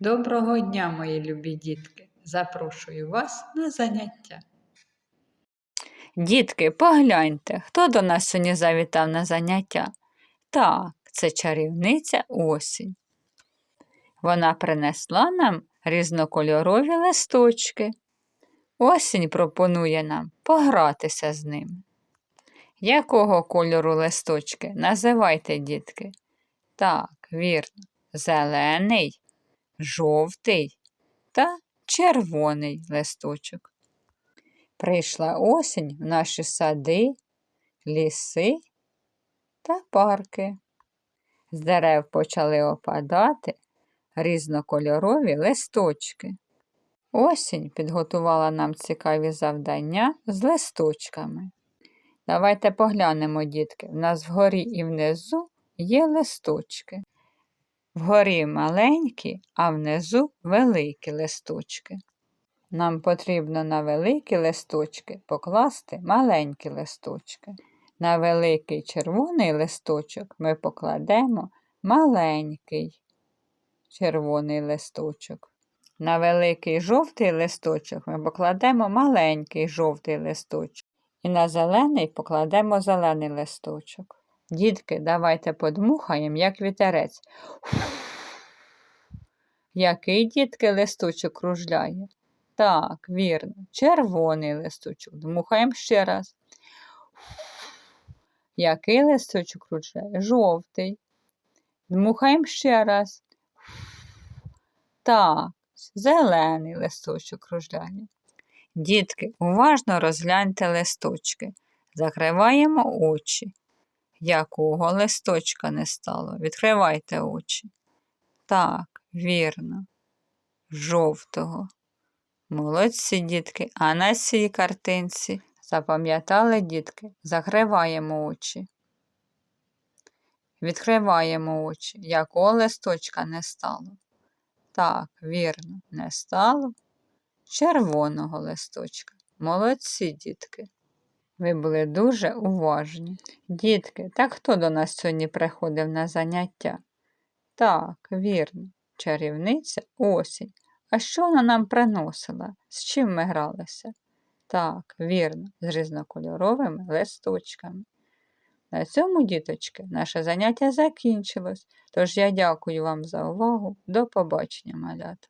Доброго дня, мої любі дітки! Запрошую вас на заняття. Дітки, погляньте, хто до нас сьогодні завітав на заняття? Так, це чарівниця осінь. Вона принесла нам різнокольорові листочки. Осінь пропонує нам погратися з ними. Якого кольору листочки? Називайте, дітки. Так, вірно, зелений, жовтий та червоний листочок. Прийшла осінь в наші сади, ліси та парки. З дерев почали опадати різнокольорові листочки. Осінь підготувала нам цікаві завдання з листочками. Давайте поглянемо, дітки. В нас вгорі і внизу є листочки. Вгорі маленькі, а внизу великі листочки. Нам потрібно на великі листочки покласти маленькі листочки. На великий червоний листочок ми покладемо маленький червоний листочок. На великий жовтий листочок ми покладемо маленький жовтий листочок. І на зелений покладемо зелений листочок. Дітки, давайте подмухаємо, як вітерець. Який дітки листочок кружляє? Так, вірно, червоний листочок. Дмухаємо ще раз. Який листочок кружляє? Жовтий. Дмухаємо ще раз. Так, зелений листочок кружляє. Дітки, уважно розгляньте листочки. Закриваємо очі. Якого листочка не стало? Відкривайте очі. Так, вірно, жовтого. Молодці, дітки, а на цій картинці запам'ятали, дітки, закриваємо очі. Відкриваємо очі, якого листочка не стало. Так, вірно, не стало червоного листочка. Молодці, дітки. Ви були дуже уважні. Дітки, так хто до нас сьогодні приходив на заняття? Так, вірно, чарівниця осінь. А що вона нам приносила? З чим ми гралися? Так, вірно, з різнокольоровими листочками. На цьому, діточки, наше заняття закінчилось, тож я дякую вам за увагу. До побачення, малята.